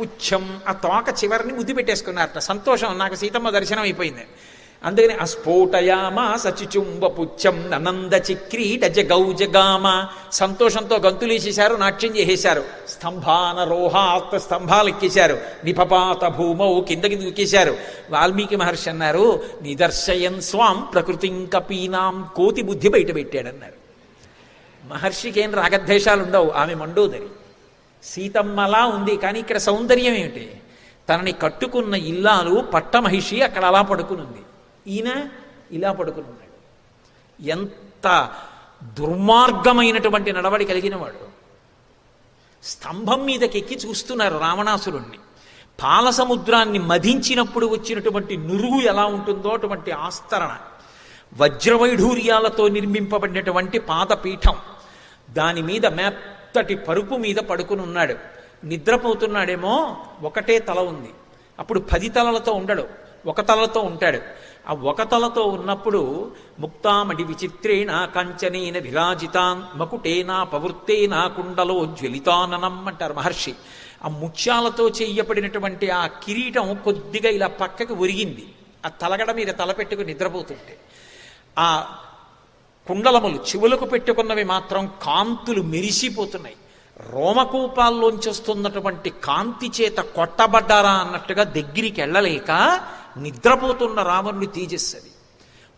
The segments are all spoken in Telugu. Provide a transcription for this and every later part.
పుచ్చం ఆ తోక చివరిని ముద్దు పెట్టేసుకున్నారట. సంతోషం నాకు సీతమ్మ దర్శనం అయిపోయింది. అందుకని అస్ఫోటయామా సచిచుంబ పుచ్చం ననంద చిక్రీట జగౌజగామ సంతోషంతో గంతులేసేశారు నాట్యం చేసేశారు. స్తంభాన రోహాత్ స్తంభాలు ఎక్కేశారు. నిపపాత భూమౌ కిందకి దూకేశారు. వాల్మీకి మహర్షి అన్నారు నిదర్శయన్ స్వాం ప్రకృతిం కపీనాం కోతి బుద్ధి బయట పెట్టాడన్నారు. మహర్షికి ఏం రాగద్వేషాలు ఉండవు ఆమె మండోదరి. సీతమ్మలా ఉంది కానీ ఇక్కడ సౌందర్యం ఏమిటి? తనని కట్టుకున్న ఇల్లాలు పట్టమహిషి అక్కడ అలా పడుకునుంది. ఈయన ఇలా పడుకునున్నాడు. ఎంత దుర్మార్గమైనటువంటి నడవడి కలిగినవాడు. స్తంభం మీదకి ఎక్కి చూస్తున్నారు రావణాసురుణ్ణి. పాలసముద్రాన్ని మధించినప్పుడు వచ్చినటువంటి నురుగు ఎలా ఉంటుందో అటువంటి ఆస్తరణ. వజ్రవైఢూర్యాలతో నిర్మింపబడినటువంటి పాదపీఠం. దాని మీద మ్యాప్ మెత్తటి పరుపు మీద పడుకుని ఉన్నాడు. నిద్రపోతున్నాడేమో ఒకటే తల ఉంది. అప్పుడు పది తలలతో ఉండడు ఒక తలతో ఉంటాడు. ఆ ఒక తలతో ఉన్నప్పుడు ముక్తామడి విచిత్రేణ కంచనేన విరాజితాన్ మకుటేనా పవృత్తేనా కుండలో జ్వలితాననం అంటారు మహర్షి. ఆ ముత్యాలతో చేయబడినటువంటి ఆ కిరీటం కొద్దిగా ఇలా పక్కకు ఒరిగింది. ఆ తలగడ మీద తలపెట్టుకు నిద్రపోతుంటే. ఆ కుండలములు చెవులకు పెట్టుకున్నవి మాత్రం కాంతులు మెరిసిపోతున్నాయి. రోమకూపాల్లోంచి వస్తున్నటువంటి కాంతి చేత కొట్టబడ్డారా అన్నట్టుగా దగ్గరికి వెళ్ళలేక నిద్రపోతున్న రావణుడి తేజస్సది.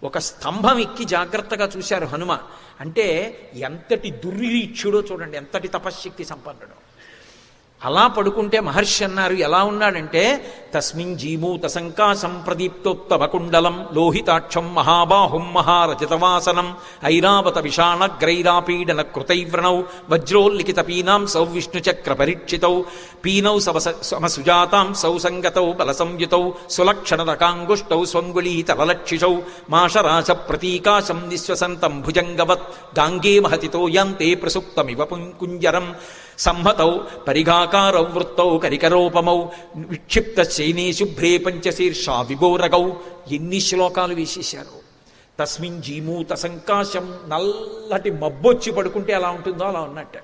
ఒక స్తంభం ఎక్కి జాగ్రత్తగా చూశారు హనుమ. అంటే ఎంతటి దుర్రీక్షుడో చూడండి ఎంతటి తపశ్శక్తి సంపన్నుడో. అలా పడుకుంటే మహర్షి అన్నారు ఎలా ఉన్నాడంటే తస్మిన్ జీమూత సంకాశం ప్రదీప్తోత్తమ కుండలం లోహితాక్షం మహాబాహుం మహారజతవాసనం ఐరావత విషాణగ్రైరాపీడన కృతైవ్రణౌ వజ్రోల్లిఖిత పీనాం సౌ విష్ణుచక్ర పరీక్షితౌ పీనౌ సవస సమసుజాతాం సౌసంగతౌ బలసంయుతౌ సులక్షణరకాంగుష్టౌ స్వంగుళీతలలక్షిషౌ మాషరాశ ప్రతీకాశం నిశ్వసంతం భుజంగవత్ గాంగే మహతితో యాంతే ప్రసుప్తమివ పుం- కుంజరం సంహతౌ పరిఘాకారౌ వృత్తౌ కరికరోపమౌ విక్షిప్త శైనే శుభ్రే పంచశీర్ష విగోరగౌ ఎన్ని శ్లోకాలు వేసేశారు? తస్మిన్ జీమూత సంకాశం నల్లటి మబ్బొచ్చి పడుకుంటే ఎలా ఉంటుందో అలా ఉన్నట్టు.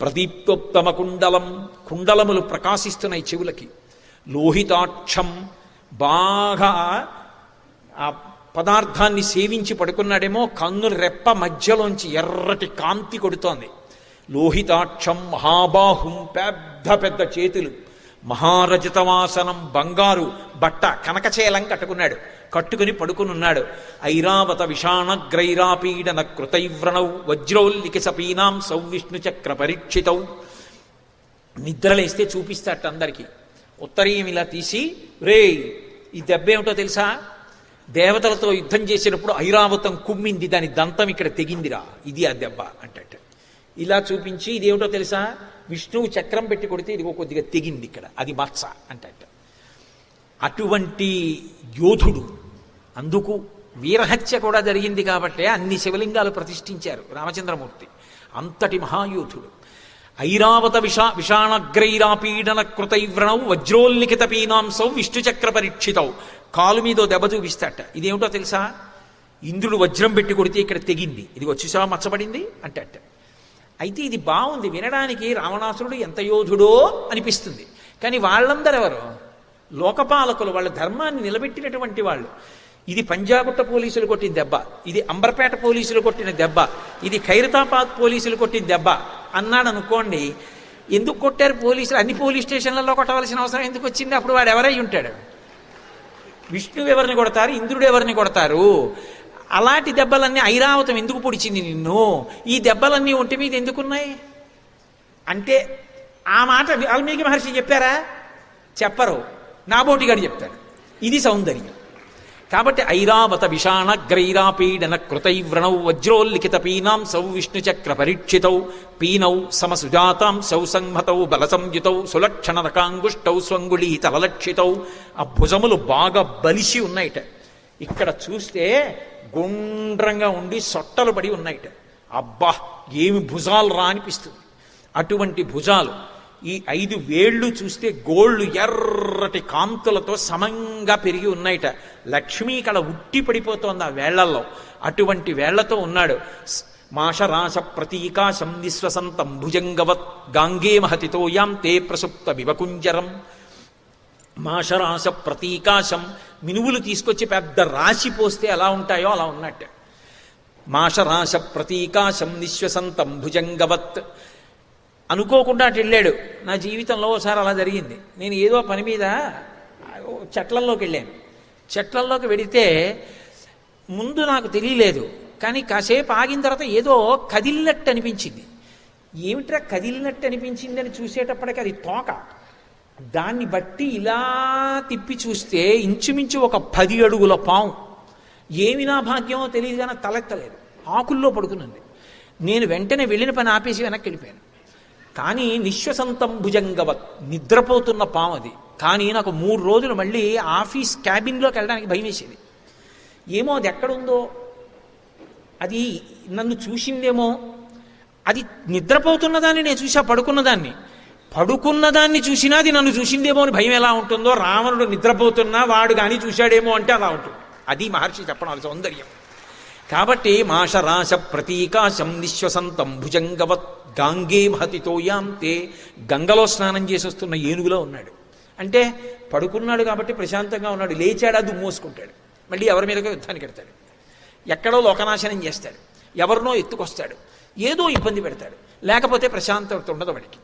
ప్రదీప్తోత్తమ కుండలం కుండలములు ప్రకాశిస్తున్నాయి చెవులకి. లోహితాక్షం బాగా ఆ పదార్థాన్ని సేవించి పడుకున్నాడేమో కన్నుల రెప్ప మధ్యలోంచి ఎర్రటి కాంతి కొడుతోంది. లోహితాక్షం మహాబాహుం పెద్ద పెద్ద చేతులు. మహారజతవాసనం బంగారు. బట్ట కనకచేలం కట్టుకున్నాడు. కట్టుకుని పడుకునున్నాడు. ఐరావత విషాణగ్రైరాపీడన కృతైవ్రణౌ వజ్రౌల్లిఖి సపీనాం సౌవిష్ణు చక్ర పరీక్షితౌ. నిద్రలేస్తే చూపిస్తాట అందరికీ. ఉత్తరీయం ఇలా తీసి రే ఈ దెబ్బ ఏమిటో తెలుసా? దేవతలతో యుద్ధం చేసినప్పుడు ఐరావతం కుమ్మింది దాని దంతం ఇక్కడ తెగిందిరా. ఇది ఆ దెబ్బ అంటట ఇలా చూపించి ఇదేమిటో తెలుసా? విష్ణువు చక్రం పెట్టి కొడితే ఇదిగో కొద్దిగా తెగింది ఇక్కడ. అది మత్స అంటట. అటువంటి యోధుడు అందుకు వీరహత్య కూడా జరిగింది కాబట్టే అన్ని శివలింగాలు ప్రతిష్ఠించారు రామచంద్రమూర్తి. అంతటి మహాయోధుడు. ఐరావత విషా విషాణగ్రైరాపీడన కృతైవ్రణౌ వజ్రోల్లిఖిత పీనాంసౌ విష్ణుచక్ర పరీక్షితౌ. కాలు మీదో దెబ్బ చూపిస్తాట. ఇదేమిటో తెలుసా? ఇంద్రుడు వజ్రం పెట్టి కొడితే ఇక్కడ తెగింది. ఇది వచ్చేసా మచ్చబడింది అంటట. అయితే ఇది బాగుంది వినడానికి రావణాసురుడు ఎంత యోధుడో అనిపిస్తుంది. కానీ వాళ్ళందరూ ఎవరు? లోకపాలకులు వాళ్ళ ధర్మాన్ని నిలబెట్టినటువంటి వాళ్ళు. ఇది పంజాగుట్ట పోలీసులు కొట్టిన దెబ్బ ఇది అంబర్పేట పోలీసులు కొట్టిన దెబ్బ ఇది ఖైరతాబాద్ పోలీసులు కొట్టిన దెబ్బ అన్నాడు అనుకోండి ఎందుకు కొట్టారు పోలీసులు? అన్ని పోలీస్ స్టేషన్లలో కొట్టవలసిన అవసరం ఎందుకు వచ్చింది? అప్పుడు వాడు ఎవరై ఉంటాడు? విష్ణువు ఎవరిని కొడతారు? ఇంద్రుడు ఎవరిని కొడతారు? అలాంటి దెబ్బలన్నీ ఐరావతం ఎందుకు పొడిచింది నిన్ను? ఈ దెబ్బలన్నీ ఒంటి మీద ఎందుకున్నాయి? అంటే ఆ మాట వాల్మీకి మహర్షి చెప్పారా? చెప్పరు. నాబోటిగాడు చెప్తాడు. ఇది సౌందర్యం. కాబట్టి ఐరావత విషాణ గ్రైరాపీడన కృతైవ్రణౌ వజ్రోల్లిఖిత పీనాం సౌ విష్ణుచక్ర పరీక్షితౌ పీనౌ సమసుజాతాం సౌ సంహతౌ బలసంయుతౌ సులక్షణరకాంగుష్టౌ స్వంగుళీతలలక్షితౌ. ఆ భుజములు బాగా బలిసి ఉన్నాయిట ఇక్కడ చూస్తే గుండ్రంగా ఉండి సొట్టలు పడి ఉన్నాయిట. అబ్బా ఏమి భుజాలు రా అనిపిస్తుంది. అటువంటి భుజాలు ఈ ఐదు వేళ్ళు చూస్తే గోళ్ళు ఎర్రటి కాంతులతో సమంగా పెరిగి ఉన్నాయిట. లక్ష్మీ కళ ఉట్టి పడిపోతోంది ఆ వేళ్ళల్లో. అటువంటి వేళ్ళతో ఉన్నాడు. మాషరాశ ప్రతీకాశం నిశ్వసంతం భుజంగవత్ గాంగే మహతితోయాం తే ప్రసుప్త వివకుంజరం మాషరాశ ప్రతీకాశం మినువులు తీసుకొచ్చి పెద్ద రాశి పోస్తే ఎలా ఉంటాయో అలా ఉన్నట్టు. మాషరాశ ప్రతీకాశం నిశ్వసంతం భుజంగవత్. అనుకోకుండా అటు వెళ్ళాడు. నా జీవితంలో ఒకసారి అలా జరిగింది. నేను ఏదో పని మీద చెట్లల్లోకి వెళ్ళాను. చెట్లల్లోకి వెడితే ముందు నాకు తెలియలేదు. కానీ కాసేపు ఆగిన తర్వాత ఏదో కదిలినట్టు అనిపించింది. ఏమిట్రా కదిలినట్టు అనిపించిందని చూసేటప్పటికీ చూసేటప్పటికి అది తోక. దాన్ని బట్టి ఇలా తిప్పి చూస్తే ఇంచుమించు ఒక పది అడుగుల పాము ఏమి నా భాగ్యమో తెలియదు కానీ తలెత్తలేదు ఆకుల్లో పడుకున్నది నేను వెంటనే వెళ్ళిన పని ఆపేసి వెనక్కి వెళ్ళిపోయాను. కానీ నిశ్వసంతం భుజంగవత్ నిద్రపోతున్న పాము అది. కానీ నాకు మూడు రోజులు మళ్ళీ ఆఫీస్ క్యాబిన్లోకి వెళ్ళడానికి భయం వేసేది. ఏమో అది ఎక్కడుందో? అది నన్ను చూసిందేమో? అది నిద్రపోతున్నదాన్ని నేను చూసా పడుకున్నదాన్ని పడుకున్నదాన్ని చూసినా అది నన్ను చూసిందేమో అని భయం ఎలా ఉంటుందో రావణుడు నిద్రపోతున్నా వాడు కానీ చూశాడేమో అంటే అలా ఉంటుంది. అది మహర్షి చెప్పడం సౌందర్యం. కాబట్టి మాషరాశ ప్రతీకాశం నిశ్వసంతం భుజంగవత్ గాంగే మహతితోయాం తే గంగలో స్నానం చేసి వస్తున్న ఏనుగులో ఉన్నాడు. అంటే పడుకున్నాడు కాబట్టి ప్రశాంతంగా ఉన్నాడు. లేచాడా దుమ్మోసుకుంటాడు మళ్ళీ ఎవరి మీదకో యుద్ధానికి ఎడతాడు ఎక్కడో లోకనాశనం చేస్తాడు. ఎవరినో ఎత్తుకొస్తాడు. ఏదో ఇబ్బంది పెడతాడు. లేకపోతే ప్రశాంతత ఉండదు వాడికి.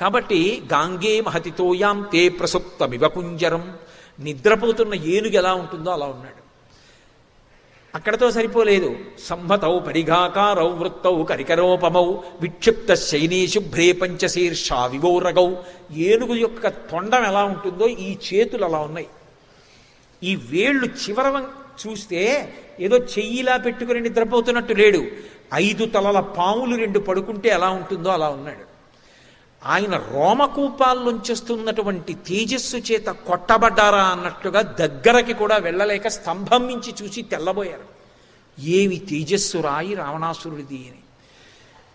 కాబట్టి గాంగే మహతితోయాం తే ప్రసుప్త వివకుంజరం నిద్రపోతున్న ఏనుగు ఎలా ఉంటుందో అలా ఉన్నాడు. అక్కడతో సరిపోలేదు. సంహతౌ పరిఘాకారౌ వృత్తౌ కరికరోపమౌ విక్షిప్త శైనీ శుభ్రే పంచశీర్షా వివోరగౌ ఏనుగు యొక్క తొండం ఎలా ఉంటుందో ఈ చేతులు అలా ఉన్నాయి. ఈ వేళ్ళు చివర చూస్తే ఏదో చెయ్యిలా పెట్టుకుని నిద్రపోతున్నట్టు లేడు. ఐదు తలల పాములు రెండు పడుకుంటే ఎలా ఉంటుందో అలా ఉన్నాడు. ఆయన రోమకూపాల్లోంచేస్తున్నటువంటి తేజస్సు చేత కొట్టబడ్డారా అన్నట్టుగా దగ్గరకి కూడా వెళ్ళలేక స్తంభం నుంచి చూసి తెల్లబోయారు. ఏవి తేజస్సు రాయి రావణాసురుడిది అని.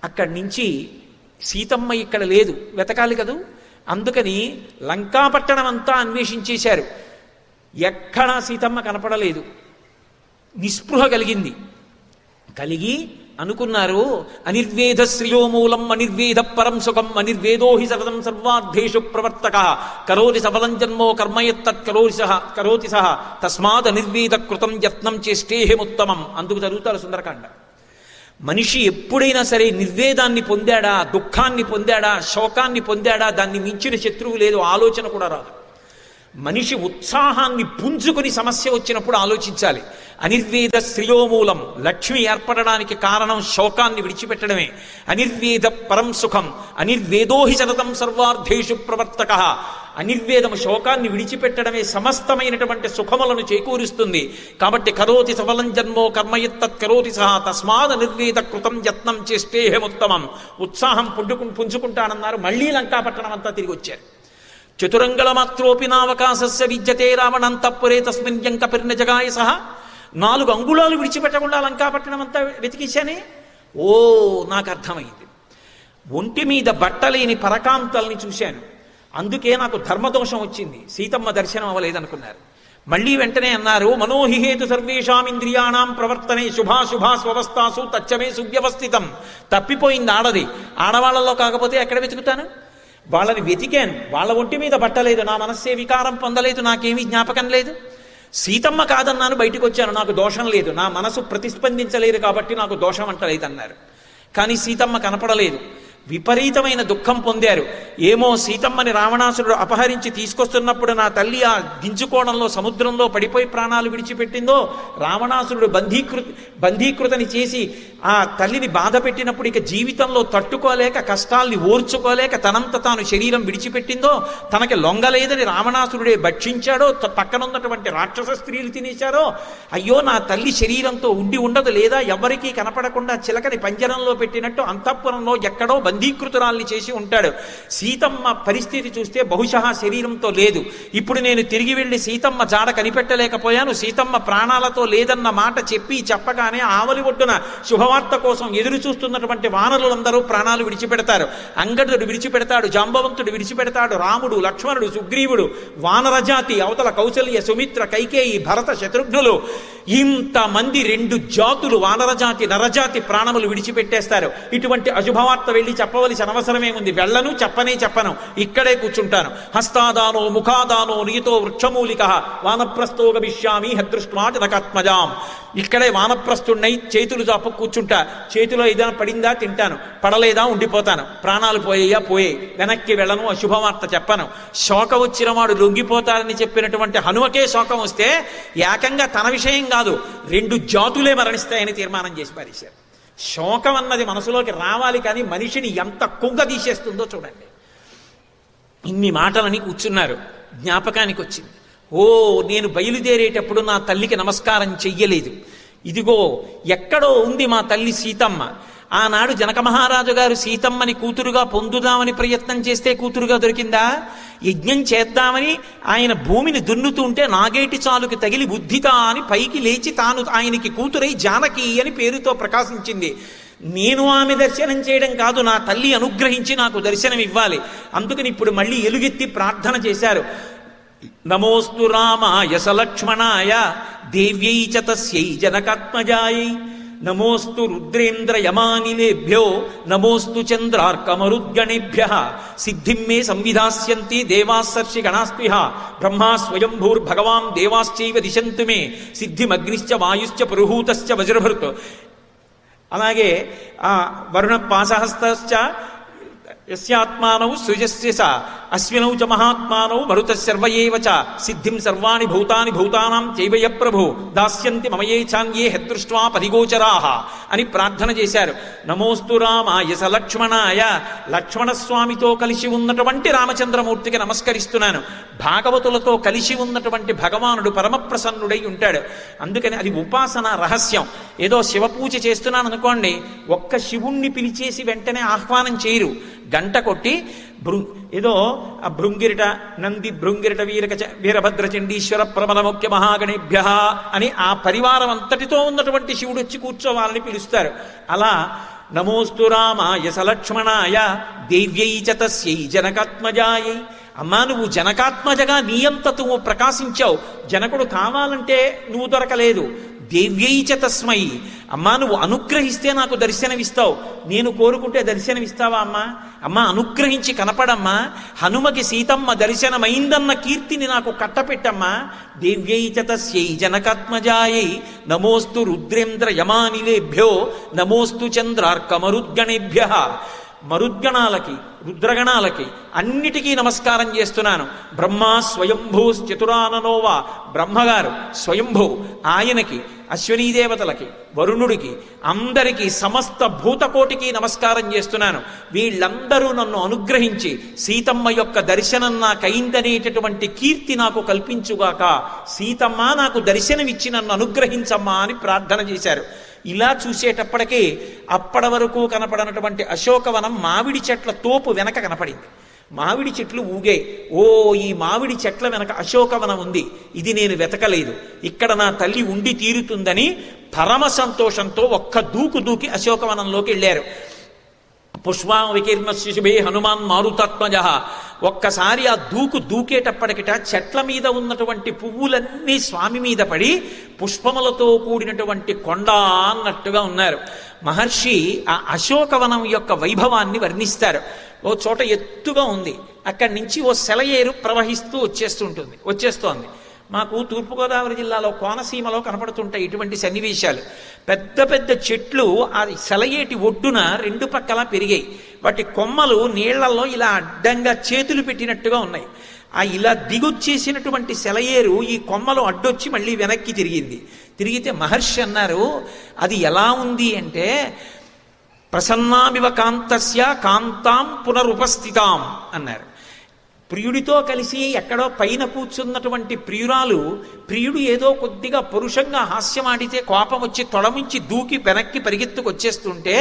అక్కడి నుంచి సీతమ్మ ఇక్కడ లేదు వెతకాలి కదూ? అందుకని లంకాపట్టణం అంతా అన్వేషించేశారు. ఎక్కడా సీతమ్మ కనపడలేదు. నిస్పృహ కలిగింది. కలిగి అనుకున్నారు. అనిర్వేద శ్రియోమూలం అనిర్వేద పరం సుఖం అనిర్వేదో హి సతతం సర్వార్థేషు ప్రవర్తక. కరోతి సఫలం జన్మో కర్మయత్తత్ కరోతి సహ కరోతి సహ. తస్మాత్ అనిర్వేద కృతం యత్నం చేష్టేహముత్తమం అందుకు చదువుతారు సుందరకాండ. మనిషి ఎప్పుడైనా సరే నిర్వేదాన్ని పొందాడా దుఃఖాన్ని పొందాడా శోకాన్ని పొందాడా దాన్ని మించిన శత్రువు లేదు ఆలోచన కూడా రాదు. మనిషి ఉత్సాహాన్ని పుంజుకుని సమస్య వచ్చినప్పుడు ఆలోచించాలి. అనిర్వేద శ్రియోమూలం లక్ష్మి ఏర్పడడానికి కారణం శోకాన్ని విడిచిపెట్టడమే. అనిర్వేద పరం సుఖం అనిర్వేదోహి సతతం సర్వార్థేషు ప్రవర్తక. అనిర్వేదము శోకాన్ని విడిచిపెట్టడమే సమస్తమైనటువంటి సుఖములను చేకూరుస్తుంది. కాబట్టి కరోతి సఫలం జన్మో కర్మయత్తత్ కరోతి సహా తస్మాద్ అనిర్వేద కృతం యత్నం చేష్టేహముత్తమం ఉత్సాహం పుంజుకు పుంజుకుంటానన్నారు. మళ్ళీ లంకాపట్టణం అంతా తిరిగి వచ్చారు చతురంగళ మాత్రోపి నావకాశస్య విద్యతే రావణంతపురే తస్మిన్ యంకపిర్న జగాయ సహా. నాలుగు అంగుళాలు విడిచిపెట్టకుండా లంకాపట్టణం అంతా వెతికించానే ఓ నాకు అర్థమైంది ఒంటి మీద బట్టలేని పరకాంతల్ని చూశాను. అందుకే నాకు ధర్మదోషం వచ్చింది. సీతమ్మ దర్శనం అవ్వలేదనుకున్నారు. మళ్ళీ వెంటనే అన్నారు మనోహిహేతు సర్వేషాం ఇంద్రియాణం ప్రవర్తనే శుభాశుభా స్వవస్థాసు తచ్చమే సువ్యవస్థితం. తప్పిపోయింది ఆడది. ఆడవాళ్ళలో కాకపోతే ఎక్కడ వెతుకుతాను? వాళ్ళని వెతికాను. వాళ్ళ ఒంటి మీద బట్టలేదు. నా మనస్సే వికారం పొందలేదు. నాకేమీ జ్ఞాపకం లేదు. సీతమ్మ కాదన్నాను బయటికి వచ్చాను. నాకు దోషం లేదు. నా మనసు ప్రతిస్పందించలేదు కాబట్టి నాకు దోషం అంటలేదు అన్నారు. కానీ సీతమ్మ కనపడలేదు. విపరీతమైన దుఃఖం పొందారు. ఏమో సీతమ్మని రావణాసురుడు అపహరించి తీసుకొస్తున్నప్పుడు నా తల్లి ఆ గింజుకోణంలో సముద్రంలో పడిపోయి ప్రాణాలు విడిచిపెట్టిందో రావణాసురుడు బంధీకృత బంధీకృతని చేసి ఆ తల్లిని బాధ పెట్టినప్పుడు ఇక జీవితంలో తట్టుకోలేక కష్టాల్ని ఓర్చుకోలేక తనంత తాను శరీరం విడిచిపెట్టిందో తనకి లొంగలేదని రావణాసురుడే భక్షించాడో త- పక్కనున్నటువంటి రాక్షస స్త్రీలు తినేశారో అయ్యో నా తల్లి శరీరంతో ఉండి ఉండదు లేదా ఎవరికీ కనపడకుండా చిలకని పంజరంలో పెట్టినట్టు అంతఃపురంలో ఎక్కడో బంధీకృతురాల్ని చేసి ఉంటాడు. సీతమ్మ పరిస్థితి చూస్తే బహుశా శరీరంతో లేదు. ఇప్పుడు నేను తిరిగి వెళ్ళి సీతమ్మ జాడ కనిపెట్టలేకపోయాను. సీతమ్మ ప్రాణాలతో లేదన్న మాట చెప్పి చెప్పగానే ఆవలి ఒడ్డున శుభవార్త కోసం ఎదురు చూస్తున్నటువంటి వానరులందరూ ప్రాణాలు విడిచిపెడతారు. అంగదుడు విడిచిపెడతాడు జాంబవంతుడు విడిచిపెడతాడు రాముడు లక్ష్మణుడు సుగ్రీవుడు వానరజాతి అవతల కౌశల్య సుమిత్ర కైకేయి భరత శత్రుఘ్నులు ఇంతమంది రెండు జాతులు వానరజాతి నరజాతి ప్రాణములు విడిచిపెట్టేస్తారు. ఇటువంటి అశుభవార్త వెళ్ళి చెప్పవలసిన అవసరమేముంది? వెళ్ళను చెప్పనే చెప్పను. ఇక్కడే కూర్చుంటాను. హస్తాదానో ముఖాదానో నీతో వృక్షమూలిక వానప్రస్థో గమిష్యామి హదృష్ట్మా జనకాత్మజాం ఇక్కడే వానప్రస్థుడినై చేతులు చాపు కూర్చుంటా. చేతిలో ఏదైనా పడిందా తింటాను. పడలేదా ఉండిపోతాను. ప్రాణాలు పోయేయా పోయే. వెనక్కి వెళ్ళను అశుభవార్త చెప్పను. శోకం వచ్చిన వాడు లొంగిపోతారని చెప్పినటువంటి హనుమకే శోకం వస్తే ఏకంగా తన విషయంగా కాదు రెండు జాతులే మరణిస్తాయని తీర్మానం చేసి పారేశారు. శోకం అన్నది మనసులోకి రావాలి కానీ మనిషిని ఎంత కుంగ తీసేస్తుందో చూడండి. ఇన్ని మాటలని కూర్చున్నారు జ్ఞాపకానికి వచ్చింది. ఓ నేను బయలుదేరేటప్పుడు నా తల్లికి నమస్కారం చెయ్యలేదు. ఇదిగో ఎక్కడో ఉంది మా తల్లి సీతమ్మ. ఆనాడు జనక మహారాజు గారు సీతమ్మని కూతురుగా పొందుదామని ప్రయత్నం చేస్తే కూతురుగా దొరికిందా? యజ్ఞం చేద్దామని ఆయన భూమిని దున్నుతుంటే నాగేటి చాలుకి తగిలి బుద్ధిత అని పైకి లేచి తాను ఆయనకి కూతురై జానకి అని పేరుతో ప్రకాశించింది. నేను ఆమె దర్శనం చేయడం కాదు నా తల్లి అనుగ్రహించి నాకు దర్శనం ఇవ్వాలి. అందుకని ఇప్పుడు మళ్ళీ ఎలుగెత్తి ప్రార్థన చేశారు. నమోస్తు రామాయ సలక్ష్మణాయ దేవ్యై చ తస్యై జనకాత్మజాయై. నమోస్తు రుద్రేంద్ర యమానిలేభ్యో నమోస్తు చంద్రార్కమరుద్గణేభ్య. సిద్ధిం మే సంవిధాస్యంతి దేవాసర్షి గణాస్పిహ బ్రహ్మా స్వయంభూర్భగవాన్ దేవాశ్చైవ దిశంతు మే. సిద్ధిమగ్నిశ్చ వాయుశ్చ పురుహూతశ్చ వజ్రభృత్. అలాగే ఆ వరుణ పాసహస్తశ్చ యస్యాత్మానౌ సృజస్య అశ్వినౌ చ మహాత్మానౌ మరుత సర్వయేవ చ. సిద్ధిం సర్వాణి భూతాని భూతానాం చైవయ ప్రభు. దాస్యంతి మమయే చాన్యే హెదృష్ట్వా పరిగోచరాహ అని ప్రార్థన చేశారు. నమోస్తు రామాయ స లక్ష్మణాయ. లక్ష్మణస్వామితో కలిసి ఉన్నటువంటి రామచంద్రమూర్తికి నమస్కరిస్తున్నాను. భాగవతులతో కలిసి ఉన్నటువంటి భగవానుడు పరమప్రసన్నుడై ఉంటాడు. అందుకని అది ఉపాసన రహస్యం. ఏదో శివపూజ చేస్తున్నాను అనుకోండి ఒక్క శివుణ్ణి పిలిచేసి వెంటనే ఆహ్వానం చేయరు. గంట కొట్టి భృ ఏదో ఆ భృంగిరిట నంది భృంగిరిట వీరక వీరభద్ర చండీశ్వర ప్రబల ముఖ్య మహాగణేభ్య అని ఆ పరివారం అంతటితో ఉన్నటువంటి శివుడు వచ్చి కూర్చోవాలని పిలుస్తారు. అలా నమోస్తు రామాయ సలక్ష్మణాయ దేవ్యై చతస్యై జనకాత్మజాయై. అమ్మా నువ్వు జనకాత్మజగా నీయంత నువ్వు ప్రకాశించావు. జనకుడు కావాలంటే నువ్వు దొరకలేదు. దేవ్యైచ తస్మై. అమ్మా నువ్వు అనుగ్రహిస్తే నాకు దర్శనమిస్తావు. నేను కోరుకుంటే దర్శనమిస్తావా అమ్మా? అమ్మా అనుగ్రహించి కనపడమ్మా. హనుమకి సీతమ్మ దర్శనమైందన్న కీర్తిని నాకు కట్టపెట్టమ్మా. దేవ్యై తస్యై జనకాత్మజాయై. నమోస్తు రుద్రేంద్ర యమానిలేభ్యో. నమోస్తు చంద్రార్కమరుద్గణేభ్య. మరుద్గణాలకి రుద్రగణాలకి అన్నిటికీ నమస్కారం చేస్తున్నాను. బ్రహ్మ స్వయంభూశ్చతురాననోవా బ్రహ్మగారు స్వయంభూ. ఆయనకి అశ్వనీ దేవతలకి వరుణుడికి అందరికీ సమస్త భూతకోటికి నమస్కారం చేస్తున్నాను. వీళ్ళందరూ నన్ను అనుగ్రహించి సీతమ్మ యొక్క దర్శనం నాకైందనేటటువంటి కీర్తి నాకు కల్పించుగాక సీతమ్మ నాకు దర్శనమిచ్చి నన్ను అనుగ్రహించమ్మా అని ప్రార్థన చేశారు. ఇలా చూసేటప్పటికీ అప్పటి వరకు కనపడనటువంటి అశోకవనం మామిడి చెట్ల తోపు వెనక కనపడింది. మామిడి చెట్లు ఊగే ఓ ఈ మామిడి చెట్ల వెనక అశోకవనం ఉంది. ఇది నేను వెతకలేదు. ఇక్కడ నా తల్లి ఉండి తీరుతుందని పరమ సంతోషంతో ఒక్క దూకు దూకి అశోకవనంలోకి వెళ్ళారు. పుష్ప వికీర్ణ శిశుభే హనుమాన్ మారుతాత్మజ. ఒక్కసారి ఆ దూకు దూకేటప్పటికిట చెట్ల మీద ఉన్నటువంటి పువ్వులన్నీ స్వామి మీద పడి పుష్పములతో కూడినటువంటి కొండ అన్నట్టుగా ఉన్నారు. మహర్షి ఆ అశోకవనం యొక్క వైభవాన్ని వర్ణిస్తారు. ఓ చోట ఎత్తుగా ఉంది. అక్కడి నుంచి ఓ సెలయేరు ప్రవహిస్తూ వచ్చేస్తుంటుంది వచ్చేస్తోంది. మాకు తూర్పుగోదావరి జిల్లాలో కోనసీమలో కనపడుతుంటాయి ఇటువంటి సన్నివేశాలు. పెద్ద పెద్ద చెట్లు ఆ సెలయేటి ఒడ్డున రెండు పక్కల పెరిగాయి. వాటి కొమ్మలు నీళ్ళలో ఇలా అడ్డంగా చేతులు పెట్టినట్టుగా ఉన్నాయి. ఆ ఇలా దిగొచ్చేసినటువంటి సెలయేరు ఈ కొమ్మలు అడ్డొచ్చి మళ్ళీ వెనక్కి తిరిగింది. తిరిగితే మహర్షి అన్నారు అది ఎలా ఉంది అంటే ప్రసన్నామివ కాంతస్య కాంతాం పునరుపస్థితాం అన్నారు. ప్రియుడితో కలిసి ఎక్కడో పైన కూర్చున్నటువంటి ప్రియురాలు ప్రియుడు ఏదో కొద్దిగా పురుషంగా హాస్యమాడితే కోపం వచ్చి తొడముంచి దూకి వెనక్కి పరిగెత్తుకొచ్చేస్తుంటే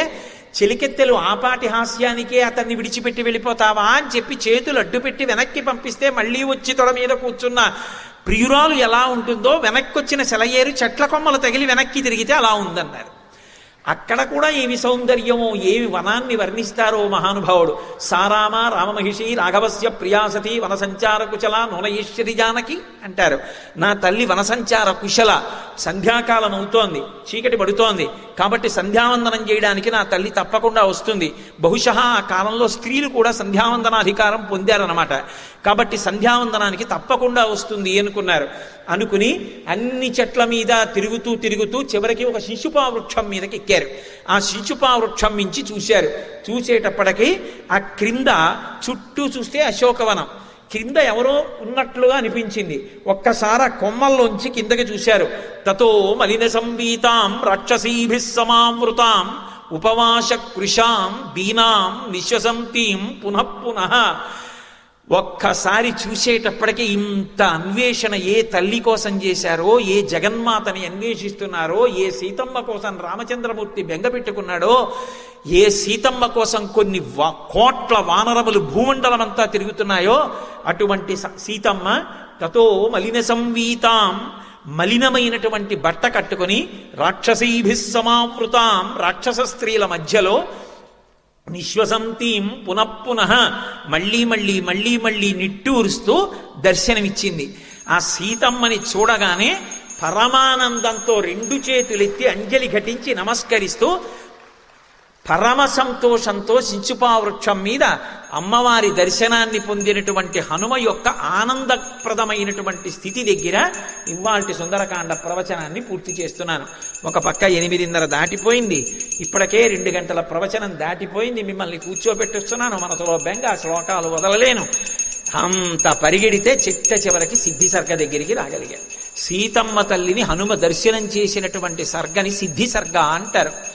చెలికెత్తెలు ఆపాటి హాస్యానికే అతన్ని విడిచిపెట్టి వెళ్ళిపోతావా అని చెప్పి చేతులు అడ్డుపెట్టి వెనక్కి పంపిస్తే మళ్ళీ వచ్చి తొడ మీద కూర్చున్న ప్రియురాలు ఎలా ఉంటుందో వెనక్కి వచ్చిన సెలయేరు చెట్ల కొమ్మలు తగిలి వెనక్కి తిరిగితే అలా ఉందన్నారు. అక్కడ కూడా ఏమి సౌందర్యమో ఏమి వనాన్ని వర్ణిస్తారో మహానుభావుడు. సారామ రామమహిషి రాఘవస్య ప్రియాసతి వనసంచార కుశల నూనయేశ్వరి జానకి అంటారు. నా తల్లి వనసంచార కుశల సంధ్యాకాలం అవుతోంది చీకటి పడుతోంది. కాబట్టి సంధ్యావందనం చేయడానికి నా తల్లి తప్పకుండా వస్తుంది. బహుశా ఆ కాలంలో స్త్రీలు కూడా సంధ్యావందనాధికారం పొందారన్నమాట. కాబట్టి సంధ్యావందనానికి తప్పకుండా వస్తుంది అనుకున్నారు. అనుకుని అన్ని చెట్ల మీద తిరుగుతూ తిరుగుతూ చివరికి ఒక శిశుపా వృక్షం మీదకి ఎక్కారు. ఆ శిశుపా వృక్షం మించి చూశారు. చూసేటప్పటికీ ఆ క్రింద చుట్టూ చూస్తే అశోకవనం. కింద ఎవరో ఉన్నట్లుగా అనిపించింది. ఒక్కసారి కొమ్మల్లోంచి కిందకి చూశారు. తతో మలిన సంవీతాం రాక్షసీభి సమావృతాం ఉపవాస కృషాం బీనాం నిశ్వసంతీం పునః పునః ఒక్కసారి చూసేటప్పటికీ ఇంత అన్వేషణ ఏ తల్లి కోసం చేశారో ఏ జగన్మాతని అన్వేషిస్తున్నారో ఏ సీతమ్మ కోసం రామచంద్రమూర్తి బెంగ పెట్టుకున్నాడో ఏ సీతమ్మ కోసం కొన్ని కోట్ల వానరములు భూమండలమంతా తిరుగుతున్నాయో అటువంటి స- సీతమ్మ తతో మలిన సంవీతాం మలినమైనటువంటి బట్ట కట్టుకొని రాక్షసీభి సమావృతాం రాక్షస స్త్రీల మధ్యలో నిశ్వసంతీం పునఃపునః మళ్ళీ మళ్ళీ మళ్ళీ మళ్ళీ నిట్టూరుస్తూ దర్శనమిచ్చింది. ఆ సీతమ్మని చూడగానే పరమానందంతో రెండు చేతులెత్తి అంజలి ఘటించి నమస్కరిస్తూ పరమ సంతోషంతో వృక్షం మీద అమ్మవారి దర్శనాన్ని పొందినటువంటి హనుమ యొక్క ఆనందప్రదమైనటువంటి స్థితి దగ్గర ఇవాల్టి సుందరకాండ ప్రవచనాన్ని పూర్తి చేస్తున్నాను. ఒక పక్క ఎనిమిదిన్నర దాటిపోయింది. ఇప్పటికే రెండు గంటల ప్రవచనం దాటిపోయింది. మిమ్మల్ని కూర్చోబెట్టుస్తున్నాను. మనసులో బెంగ శ్లోకాలు వదలలేను. అంత పరిగెడితే చిట్ట చివరికి సిద్ధి సర్గ దగ్గరికి రాగలిగాను సీతమ్మ తల్లిని హనుమ దర్శనం చేసినటువంటి సర్గని సిద్ధి సర్గ అంటారు.